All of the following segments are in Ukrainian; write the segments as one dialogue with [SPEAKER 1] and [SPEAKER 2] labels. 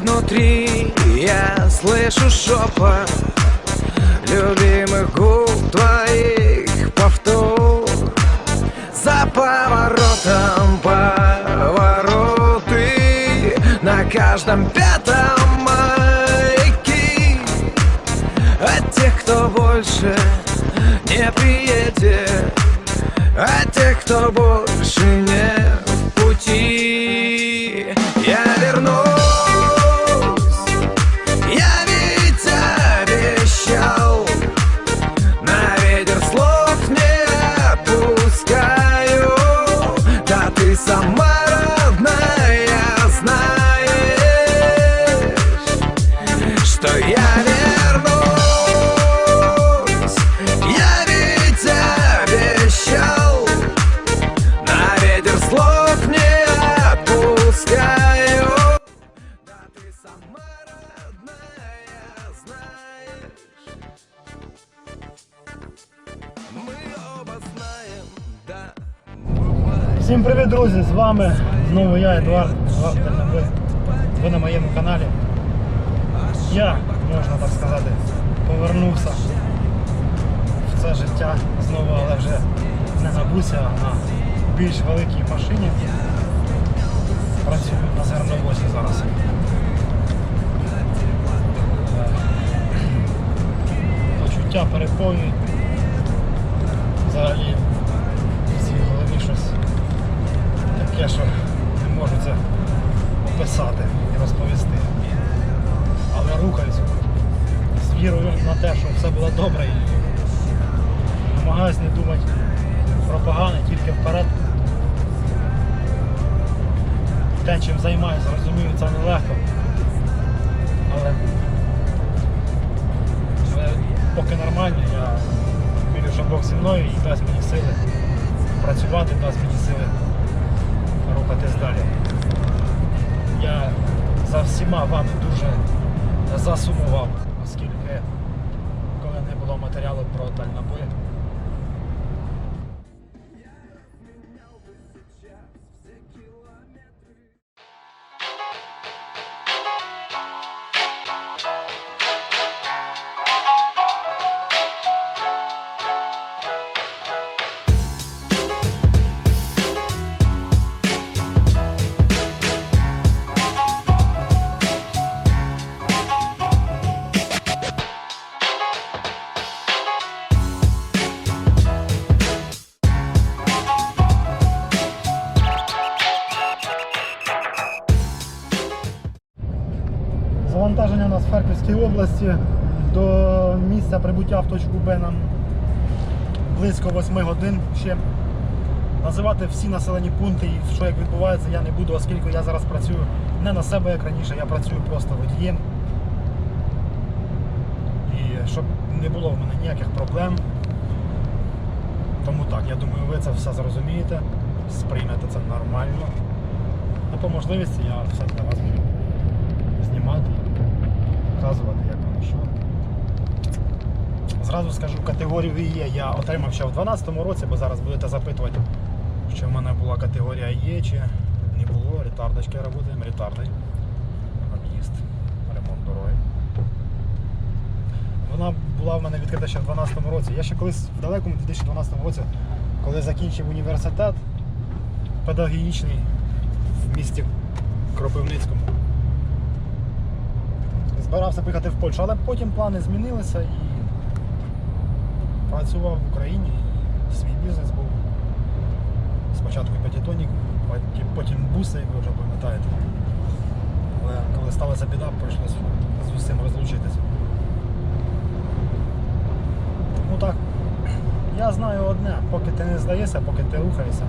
[SPEAKER 1] внутри. Я слышу шепот Любимых губ твоих повтор. За поворотом повороты На каждом пятом маяки От тех, кто больше не приедет От тех, кто больше не
[SPEAKER 2] друзі! З вами знову я, Едуард, Едуард Тернопиль. Ви на моєму каналі. Я, можна так сказати, повернувся в це життя знову, але вже не на бусі, а на більш великій машині. Працюю на зерновозі зараз. Почуття переповнюють. Взагалі таке, що не можу це описати і розповісти. Але рухаюсь з вірою на те, що все було добре і намагаюсь не думати про погане, тільки вперед. Те, чим займаюся, розумію, це нелегко. Але поки нормально, я вірю, що Бог зі мною і дасть мені сили працювати, дасть мені сили рухатись. Я за всіма вами дуже засумував, оскільки коли не було матеріалу про дальнобої. Харківській області. До місця прибуття в точку Б нам близько 8 годин ще. Називати всі населені пункти і що як відбувається, я не буду, оскільки я зараз працюю не на себе, як раніше, я працюю просто водієм. І щоб не було в мене ніяких проблем. Тому так, я думаю, ви це все зрозумієте, сприймете це нормально. А по можливості я все для вас буду знімати, показувати, як воно що. Зразу скажу, категорію ІЕ я отримав ще в 2012 році, бо зараз будете запитувати, чи в мене була категорія Є, чи не було. Ретардочки працюємо, ретарди. Об'їзд, ремонт дороги. Вона була в мене відкрита ще в 2012 році. Я ще колись в далекому 2012 році, коли закінчив університет педагогічний в місті Кропивницькому, збирався поїхати в Польщу, але потім плани змінилися і працював в Україні. Свій бізнес був. Спочатку п'ятитонник, потім, буси, як ви вже пам'ятаєте. Але коли сталася біда, прийшлося з усім розлучитися. Ну так, я знаю одне, поки ти не здаєшся, поки ти рухаєшся,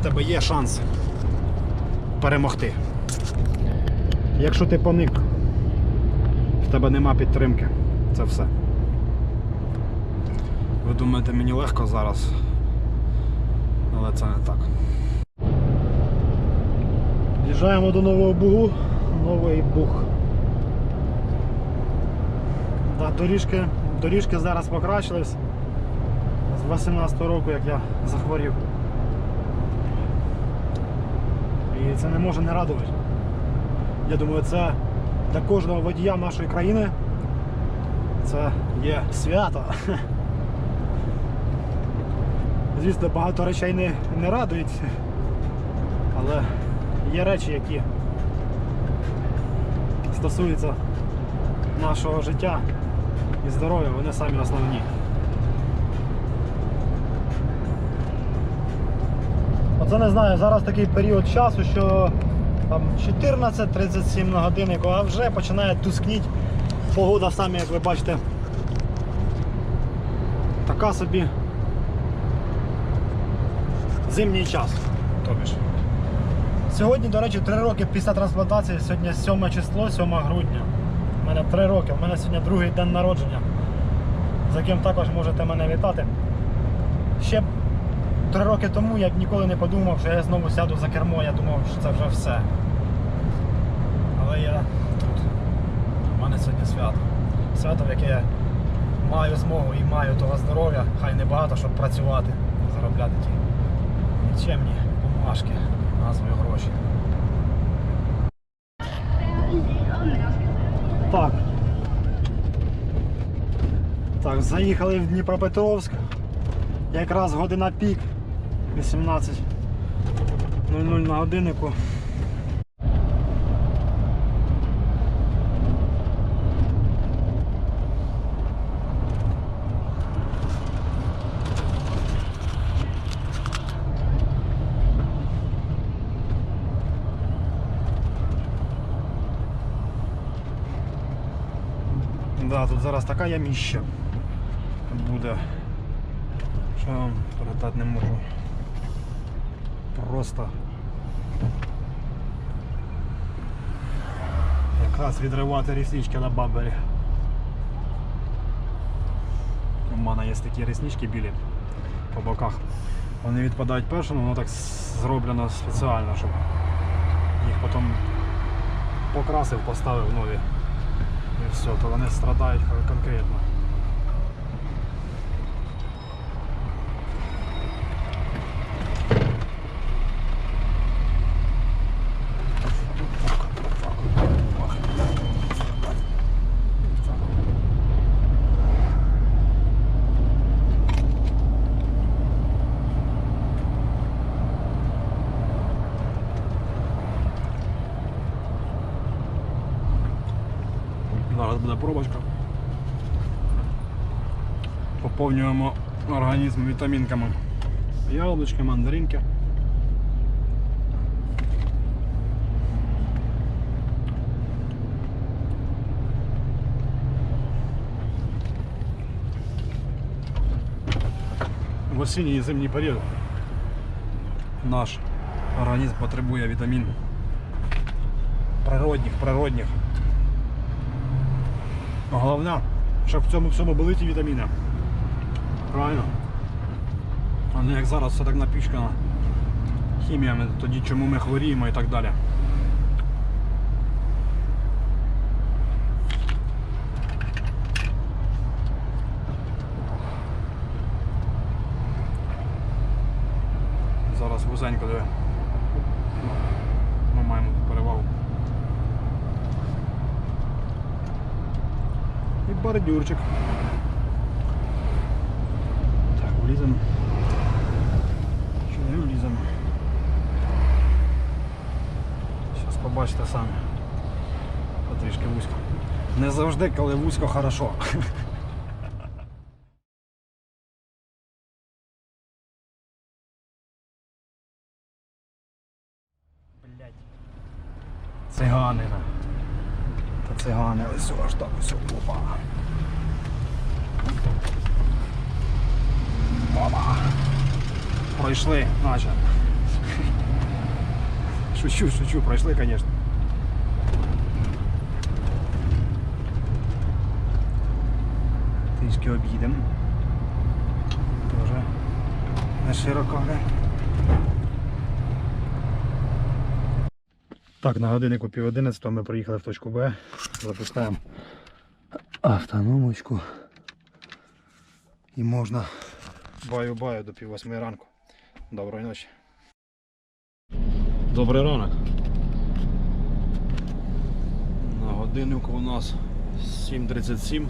[SPEAKER 2] в тебе є шанс перемогти. Якщо ти поник, тебе нема підтримки. Це все. Ви думаєте, мені легко зараз, але це не так. Їжджаємо до нового бугу, новий буг. Да, доріжки, доріжки зараз покращились. з 18 року, як я захворів. І це не може не радувати. Я думаю, це для кожного водія нашої країни це є свято. Звісно, багато речей не, не радують, але є речі, які стосуються нашого життя і здоров'я, вони самі основні. Оце не знаю, зараз такий період часу, що там 14-37 на годиннику, а вже починає тускніть погода самі, як ви бачите. Така собі зимній час. Тобі ж. Сьогодні, до речі, 3 роки після трансплантації, сьогодні 7 число, 7 грудня. У мене 3 роки, у мене сьогодні другий день народження, за яким також можете мене вітати. Ще три роки тому я б ніколи не подумав, що я знову сяду за кермо, я думав, що це вже все. Але я тут. У мене сьогодні свято. Свято, в яке я маю змогу і маю того здоров'я, хай не багато, щоб працювати, заробляти ті нікчемні бумажки, назвою гроші. Так. Так, заїхали в Дніпропетровськ. Якраз година пік 18.00 на годиннику. Да, тут зараз така яміща буде. Що я вам передати не можу. Просто якраз відривати ріснички на бамбері. У мене є такі ріснички білі по боках. Вони відпадають першим, воно так зроблено спеціально, щоб їх потім покрасив, поставив нові. І все, то вони страдають конкретно. Зараз буде пробочка. Поповнюємо організм вітамінками. Яблучки, мандаринки. В осінній і зимній період наш організм потребує вітамін природних, природних. Головне, щоб в цьому всьому були ті вітаміни. Правильно? А не як зараз все так напічкано хіміями, тоді чому ми хворіємо і так далі. Зараз вузенько диви. Ми маємо тут перевагу. І бордюрчик. Так, вліземо. Чи не вліземо? Зараз побачите самі. Потрішки вузько. Не завжди, коли вузько, хорошо. Блять. Циганина. Та цигани ось аж так ось опа. Опа. Пройшли, наче. Шучу, шучу, пройшли, звісно. Трішки об'їдемо. Тоже не широко. не? Так, на годиннику пів одинадцятого ми приїхали в точку Б. Запускаємо автономочку. І можна Баю-баю до пів восьмої ранку. Доброї ночі. Добрий ранок. На годиннику у нас 7.37.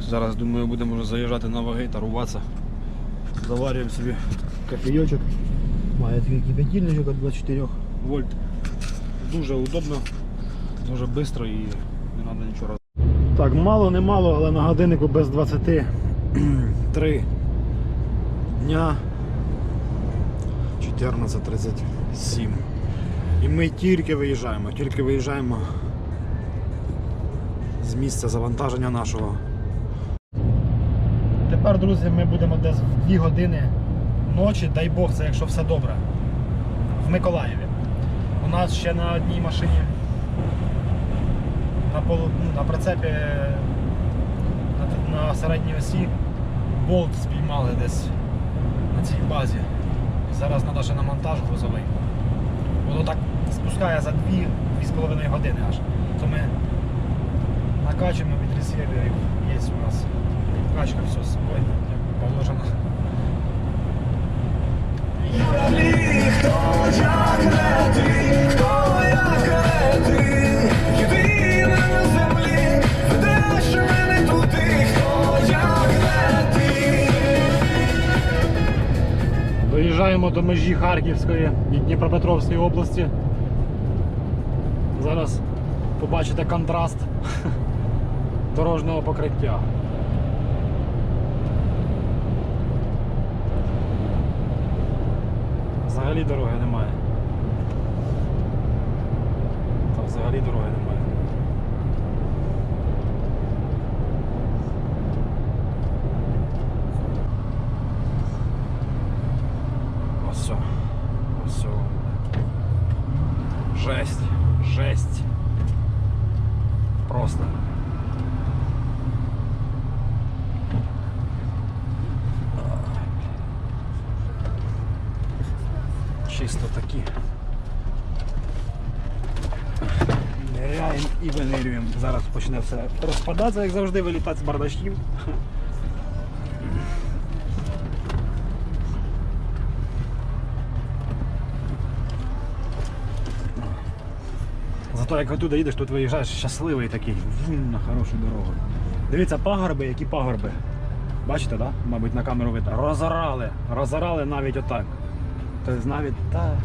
[SPEAKER 2] Зараз думаю будемо вже заїжджати на ваги та рубатися. Заварюємо собі кофійочок. Має такий кипятильничок від 24 вольт. Дуже удобно, дуже швидко і не треба нічого. Так, мало не мало, але на годиннику без 23 дня 14.37. І ми тільки виїжджаємо, тільки виїжджаємо з місця завантаження нашого. Тепер, друзі, ми будемо десь в 2 години ночі, дай Бог, це якщо все добре. В Миколаєві. У нас ще на одній машині на, полу, ну, на прицепі на, середній осі болт спіймали десь на цій базі. І зараз треба ще на монтаж грузовий. Воно так спускає за 2-2,5 години аж. То ми накачуємо від ресіверів. Є у нас качка все з собою, як положено.
[SPEAKER 1] Хто як не ти, хто як не ти,
[SPEAKER 2] Доїжджаємо до межі Харківської і Дніпропетровської області. Зараз побачите контраст дорожнього покриття. Взагалі дороги немає. Там взагалі дороги немає. Ось все. Ось все. Жесть. Жесть. Просто. Чисто такі. Ниряємо і винирюємо. Зараз почне все розпадатися, як завжди, вилітати з бардачків. Зато як туди їдеш, тут виїжджаєш щасливий такий, вум, на хорошу дорогу. Дивіться, пагорби, які пагорби. Бачите, да? Мабуть, на камеру видно. Розорали. Розорали навіть отак. Тобто навіть та.